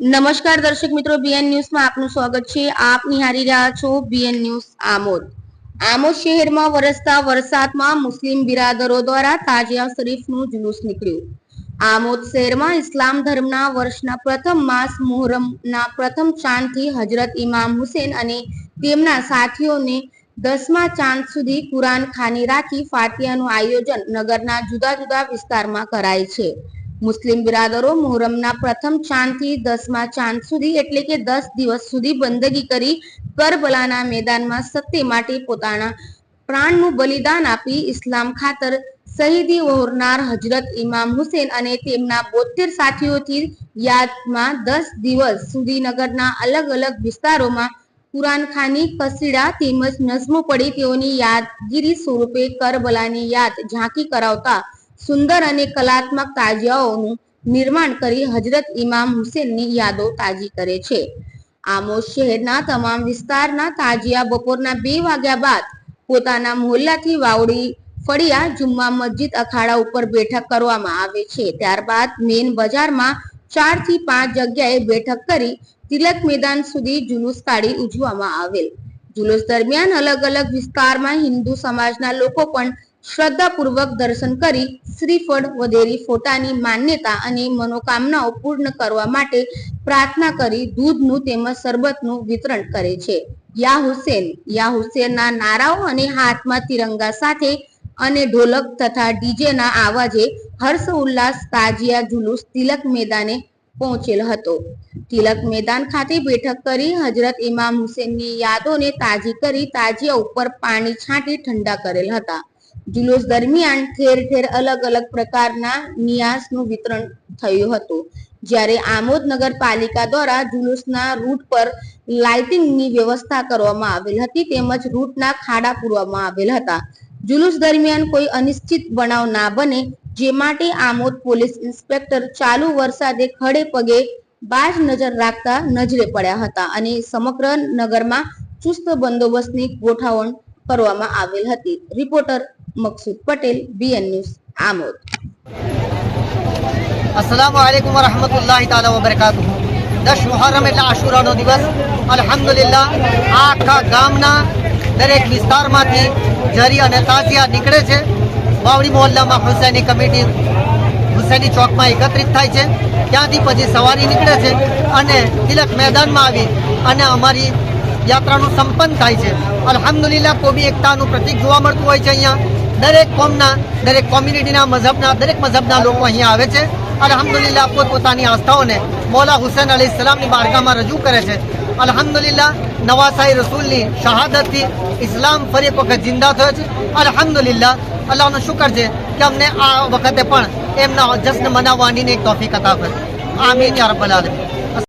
નમસ્કાર દર્શક મિત્રો બીએન ન્યૂઝમાં આપનું સ્વાગત છે. આપ નિહાળી રહ્યા છો બીએન ન્યૂઝ આમોદ. આમોદ શહેરમાં વરસતા વરસાદમાં મુસ્લિમ બિરાદરો દ્વારા તાજિયા શરીફનું જુલુસ નીકળ્યું. આમોદ શહેરમાં ઇસ્લામ ધર્મના વર્ષના પ્રથમ માસ મુહર્રમના પ્રથમ ચાંદથી હજરત ઇમામ હુસેન અને તેમના સાથીઓને દસમા ચાંદ સુધી કુરાન ખાની રાખી ફાતિયાનું આયોજન નગરના જુદા જુદા વિસ્તારમાં કરાય છે. મુસ્લિમ બિરાદરો મોહરમના પ્રથમ ચાંદથી દસમા ચાંદ સુધી એટલે કે દસ દિવસ સુધી બંદગી કરી કરબલાના મેદાનમાં સત્ય માટે પોતાના પ્રાણનું બલિદાન આપી ઇસ્લામ ખાતર શહીદી વહોરનાર હજરત ઇમામ હુસેન અને તેમના બોતેર સાથીઓથી યાદમાં દસ દિવસ સુધી નગરના અલગ અલગ વિસ્તારોમાં કુરાનખાની કસીડા તેમજ નઝમો પડી તેઓની યાદગીરી સ્વરૂપે કરબલાની યાદ ઝાંકી કરાવતા સુંદર અને કલાત્મક તાજિયાઓનું નિર્માણ કરી હજરત ઇમામ હુસેનની યાદો તાજી કરે છે. આમોદ શહેરના તમામ વિસ્તારના તાજિયા બપોરના બે વાગ્યા બાદ પોતાના મોહલ્લાથી વાવડી ફળિયા જુમ્મા મસ્જિદ અખાડા ઉપર બેઠક કરવામાં આવે છે. ત્યારબાદ મેન બજારમાં ચારથી પાંચ જગ્યાએ બેઠક કરી તિલક મેદાન સુધી જુલુસ કાઢી ઉજવવામાં આવેલ. જુલુસ દરમિયાન અલગ અલગ વિસ્તારમાં હિન્દુ સમાજના લોકો પણ શ્રદ્ધાપૂર્વક દર્શન કરી શ્રીફળ વગેરે ફોટાની માન્યતા અને મનોકામનાઓ પૂર્ણ કરવા માટે પ્રાર્થના કરી દૂધનું તેમજ શરબતનું વિતરણ કરે છે. યા હુસેન યા હુસેનના નારાઓ અને હાથમાં તિરંગા સાથે અને ઢોલક તથા ડીજેના આવાજે હર્ષ, ઉલ્લાસ, તાજિયા, જુલુસ તિલક મેદાને પહોંચેલ હતો. તિલક મેદાન ખાતે બેઠક કરી હજરત ઇમામ હુસેનની યાદોને તાજી કરી તાજિયા ઉપર પાણી છાંટી ઠંડા કરેલ હતા. જુલુસ દરમિયાન ઠેર ઠેર અલગ અલગ પ્રકારના નિયાસનું વિતરણ થયું હતું. જ્યારે આમોદ નગરપાલિકા દ્વારા જુલુસના રૂટ પર લાઇટિંગની વ્યવસ્થા કરવામાં આવેલ હતી તેમજ રૂટના ખાડા પૂરવામાં આવેલ હતા. જુલુસ દરમિયાન કોઈ અનિશ્ચિત બનાવ ના બને, જે માટે આમોદ પોલીસ ઇન્સ્પેક્ટર ચાલુ વરસાદે ખડે પગે બાજ નજર રાખતા નજરે પડ્યા હતા અને સમગ્ર નગરમાં ચુસ્ત બંદોબસ્તની ગોઠવણ કરવામાં આવેલ હતી. Reporter Maksood Patel BN news Amod. અસલામ વાલેકુમ વરહમતુલ્લાહિ તાલા વબરકાતુ દસ મુહર્રમ એટલે આશુરાનો દિવસ. અલ્હમ્દુલિલ્લાહ, આખા ગામના દરેક વિસ્તારમાંથી જરી અને તાજિયા નીકળે છે. વાવડી મોહલ્લામાં હુસૈની કમિટી, હુસૈની ચોકમાં એકત્રિત થાય છે. ત્યાંથી પછી સવારી નીકળે છે અને તિલક મેદાનમાં આવી અને અમારી યાત્રાનું સંપન્ન થાય છે. અલ્હમ્દુલિલ્લાહ કોબી એકતાનું પ્રતીક જોવા મળતું હોય છે અહીંયા દરેક કોમના, દરેક કોમ્યુનિટીના મઝહબના, દરેક મઝહબના લોકો અહીંયા આવે છે. અલ્હમ્દુલિલ્લાહ પોતપોતાની આસ્થાઓને મૌલા હુસેન અલી ઇસ્લામની બારગામાં રજૂ કરે છે. અલ્હમ્દુલિલ્લાહ નવાસાઈ રસૂલની શહાદતથી ઇસ્લામ ફરી વખત જિંદા થયો છે. અલ્હમ્દુલિલ્લાહ અલ્લાહનો શુકર છે કે અમને આ વખતે પણ એમના જશ્ન મનાવવાની એક તોફીક અતા કરી આમીન યા રબ્બલ આલમીન.